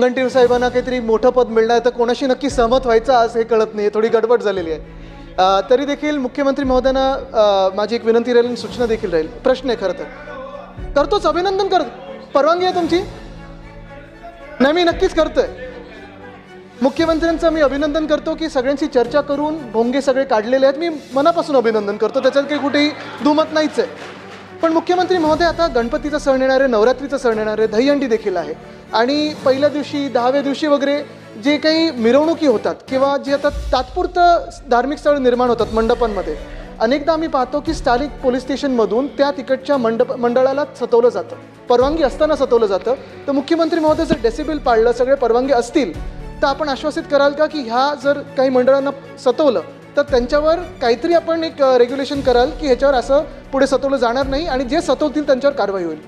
मुनगंटीर साहेबांना काहीतरी मोठं पद मिळणार तर कोणाशी नक्की सहमत व्हायचं आज हे कळत नाही थोडी गडबड झालेली आहे. तरी देखील मुख्यमंत्री महोदयांना माझी एक विनंती राहील सूचना देखील राहील. प्रश्न आहे खरं तर. करतोच अभिनंदन कर परवानगी आहे तुमची? नाही मी नक्कीच करतोय. मुख्यमंत्र्यांचं मी अभिनंदन करतो की सगळ्यांशी चर्चा करून भोंगे सगळे काढलेले आहेत. मी मनापासून अभिनंदन करतो त्याच्यात काही कुठेही दुमत नाहीच आहे. पण मुख्यमंत्री महोदय आता गणपतीचा सण येणार आहे नवरात्रीचा सण येणार आहे दहीहंडी देखील आहे. आणि पहिल्या दिवशी दहाव्या दिवशी वगैरे जे काही मिरवणुकी होतात किंवा जे आता तात्पुरतं धार्मिक स्थळ निर्माण होतात मंडपांमध्ये अनेकदा आम्ही पाहतो की स्थानिक पोलीस स्टेशनमधून त्या तिकडच्या मंडप मंडळाला सतवलं जातं. परवानगी असताना सतवलं जातं. तर मुख्यमंत्री महोदय जर डेसिबिल पाळलं सगळे परवानगी असतील तर आपण आश्वासित कराल का की ह्या जर काही मंडळांना सतवलं तर त्यांच्यावर काहीतरी आपण एक रेग्युलेशन कराल की ह्याच्यावर असं पुढे सतवलं जाणार नाही आणि जे सतवतील त्यांच्यावर कारवाई होईल.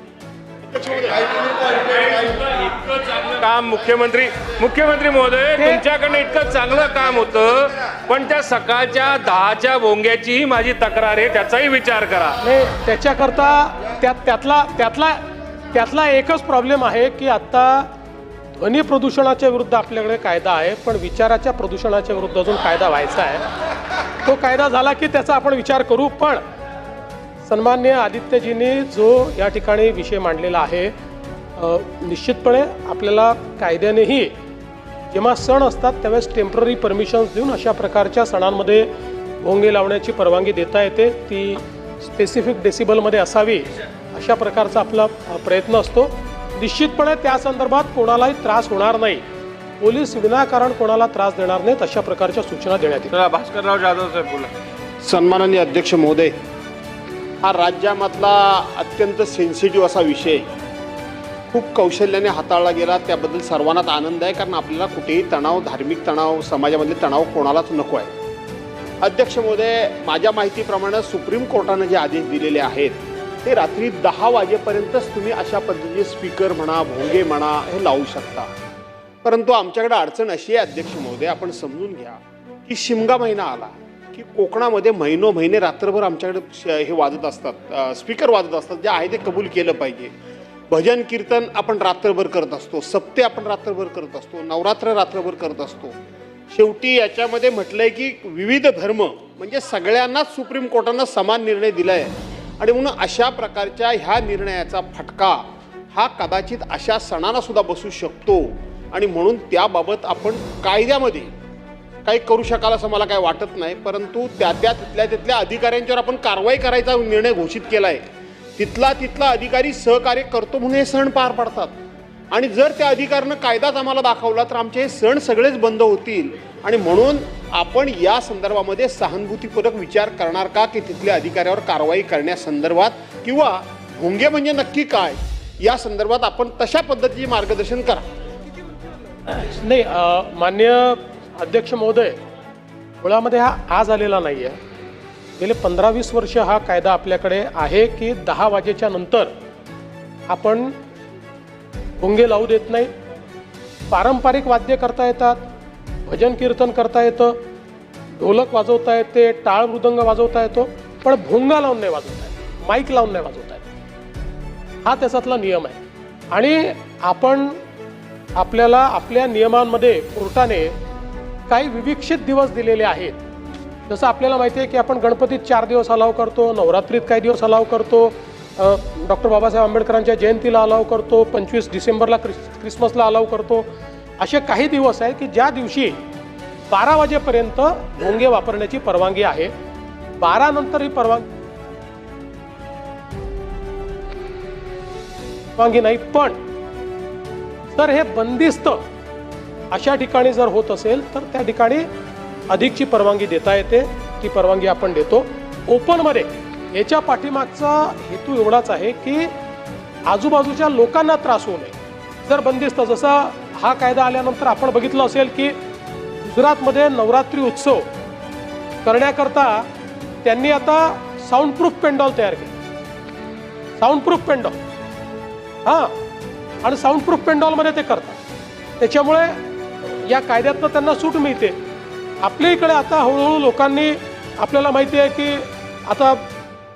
काम मुख्यमंत्री मुख्यमंत्री महोदय तुमच्याकडनं इतकं चांगलं काम होतं पण त्या सकाळच्या दहाच्या भोंग्याचीही माझी तक्रार आहे त्याचाही विचार करा. नाही त्याच्याकरता त्यात त्यातला त्यातला त्यातला एकच प्रॉब्लेम आहे की आत्ता ध्वनी प्रदूषणाच्या विरुद्ध आपल्याकडे कायदा आहे पण विचाराच्या प्रदूषणाच्या विरुद्ध अजून कायदा व्हायचा आहे. तो कायदा झाला की त्याचा आपण विचार करू पण सन्मान्य आदित्यजींनी जो या ठिकाणी विषय मांडलेला आहे निश्चितपणे आपल्याला कायद्यानेही जेव्हा सण असतात त्यावेळेस टेंपररी परमिशन्स देऊन अशा प्रकारच्या सणांमध्ये भोंगे लावण्याची परवानगी देता येते. ती स्पेसिफिक डेसिबलमध्ये असावी अशा प्रकारचा आपला प्रयत्न असतो. निश्चितपणे त्या संदर्भात कोणालाही त्रास होणार नाही. पोलीस विनाकारण कोणाला त्रास देणार नाहीत अशा प्रकारच्या सूचना देण्यात येतील भास्करराव जाधव साहेब बोला. सन्माननीय अध्यक्ष महोदय हा राज्यामधला अत्यंत सेन्सिटिव्ह असा विषय. खूप कौशल्याने हाताळला गेला त्याबद्दल सर्वांनाच आनंद आहे कारण आपल्याला कुठेही तणाव धार्मिक तणाव समाजामधले तणाव कोणालाच नको आहे. अध्यक्ष महोदय माझ्या माहितीप्रमाणे सुप्रीम कोर्टानं जे आदेश दिलेले आहेत ते रात्री दहा वाजेपर्यंतच तुम्ही अशा पद्धतीचे स्पीकर म्हणा भोंगे म्हणा हे लावू शकता. परंतु आमच्याकडे अडचण अशी आहे अध्यक्ष महोदय आपण समजून घ्या की शिमगा महिना आला. की कोकणामध्ये महिनो महिने रात्रभर आमच्याकडे श- हे वाजत असतात स्पीकर वाजत असतात जे आहे ते कबूल केलं पाहिजे. भजन कीर्तन आपण रात्रभर करत असतो सप्ते आपण रात्रभर करत असतो नवरात्र रात्रभर करत असतो. शेवटी याच्यामध्ये म्हटलंय की विविध धर्म म्हणजे सगळ्यांनाच सुप्रीम कोर्टानं समान निर्णय दिलाय. आणि म्हणून अशा प्रकारच्या ह्या निर्णयाचा फटका हा कदाचित अशा सणांना सुद्धा बसू शकतो. आणि म्हणून त्याबाबत आपण कायद्यामध्ये काही करू शकाल असं मला काही वाटत नाही परंतु त्या त्या तिथल्या तिथल्या अधिकाऱ्यांच्यावर आपण कारवाई करायचा निर्णय घोषित केला आहे तिथला तिथला अधिकारी सहकार्य करतो म्हणून हे सण पार पडतात. आणि जर त्या अधिकाऱ्यानं कायदाच आम्हाला दाखवला तर आमचे हे सण सगळेच बंद होतील. आणि म्हणून आपण या संदर्भामध्ये सहानुभूतीपूर्वक विचार करणार का की तिथल्या अधिकाऱ्यावर कारवाई करण्यासंदर्भात किंवा भोंगे म्हणजे नक्की काय या संदर्भात आपण तशा पद्धतीचे मार्गदर्शन करा. नाही मान्य अध्यक्ष महोदय मुळामध्ये हा आज आलेला नाही आहे गेले पंधरा वीस वर्ष हा कायदा आपल्याकडे आहे की दहा वाजेच्या नंतर आपण भुंगे लावू देत नाही. पारंपरिक वाद्य करता येतात भजन कीर्तन करता येतं ढोलक वाजवता येते टाळ मृदंग वाजवता येतो पण भोंगा लावून नाही वाजवता येत माईक लावून नाही वाजवता येत. हा त्याच्यातला नियम आहे. आणि आपण आपल्याला आपल्या नियमांमध्ये कोर्टाने काही विविक्षित दिवस दिलेले आहेत. जसं आपल्याला माहिती आहे की आपण गणपतीत चार दिवस अलाव करतो नवरात्रीत काही दिवस अलाव करतो डॉक्टर बाबासाहेब आंबेडकरांच्या जयंतीला अलाव करतो पंचवीस डिसेंबरला क्रिस क्रिसमसला अलाव करतो. असे काही दिवस आहेत की ज्या दिवशी बारा वाजेपर्यंत भोंगे वापरण्याची परवानगी आहे. बारा नंतर ही परवानगी परवानगी नाही पण तर हे बंदिस्त अशा ठिकाणी जर होत असेल तर त्या ठिकाणी अधिकची परवानगी देता येते. ती परवानगी आपण देतो. ओपनमध्ये याच्या पाठीमागचा हेतू एवढाच आहे की आजूबाजूच्या लोकांना त्रास होऊ नये. जर बंदिस्त जसा हा कायदा आल्यानंतर आपण बघितलं असेल की गुजरातमध्ये नवरात्री उत्सव करण्याकरता त्यांनी आता साऊंडप्रूफ पेंडॉल तयार केले. साऊंडप्रूफ पेंडॉल हां. आणि साऊंडप्रूफ पेंडॉलमध्ये ते करतात. त्याच्यामुळे या कायद्यातनं त्यांना सूट मिळते. आपल्या इकडे आता हळूहळू लोकांनी आपल्याला माहिती आहे की आता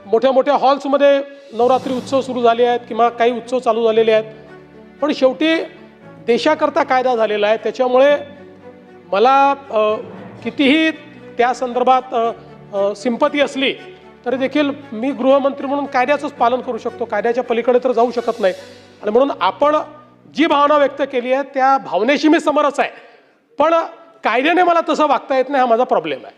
मोठ्या मोठ्या हॉल्समध्ये नवरात्री उत्सव सुरू झाले आहेत किंवा काही उत्सव चालू झालेले आहेत. पण शेवटी देशाकरता कायदा झालेला आहे. त्याच्यामुळे मला कितीही त्या संदर्भात सिंपती असली तरी देखील मी गृहमंत्री म्हणून कायद्याचंच पालन करू शकतो. कायद्याच्या पलीकडे तर जाऊ शकत नाही. आणि म्हणून आपण जी भावना व्यक्त केली आहे त्या भावनेशी मी समरस आहे. पण कायद्याने मला तसं वागता येत नाही हा माझा प्रॉब्लेम आहे.